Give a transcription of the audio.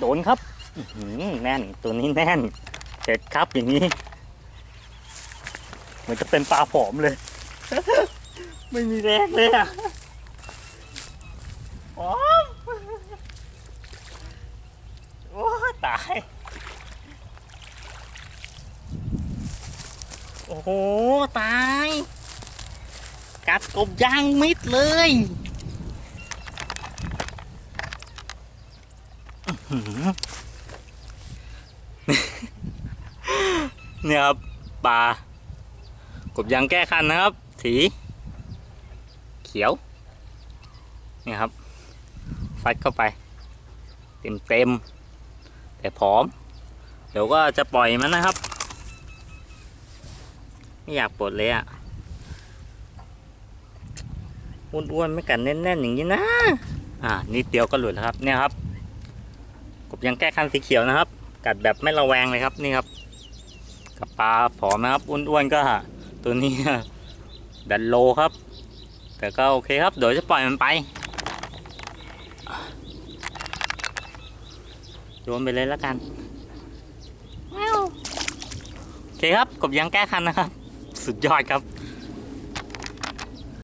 โดนครับแน่นตัวนี้แน่นเห็ดครับอย่างนี้ เหมือนจะเป็นปลาผอมเลย ไม่มีแรงเลยอะผอมโอ้ตาย โอ้โห ตาย กัดกบยางมิดเลยอื้อหือ เนี่ยครับปลากบยางแก้คันนะครับ สีเขียวเนี่ยครับฟัดเข้าไป เต็มเต็มแต่ผอม เดี๋ยวก็จะปล่อยมันนะครับ ไม่อยากปลดเลยอะอ้วนๆไม่กัดแน่นๆอย่างนี้นะ อ่านิดเดียวก็หลุดแล้วครับ เนี่ยครับ กบยังแก้คันสีเขียวนะครับ กัดแบบไม่ระแวงเลยครับนี่ครับกับปลาผอมนะครับอ้วนๆก็ตัวนี้ดันโลครับ แต่ก็โอเคครับเดี๋ยวจะปล่อยมันไปโยนไปเลยแล้วกันโอเคครับกบยังแก้คันนะครับ สุดยอดครับ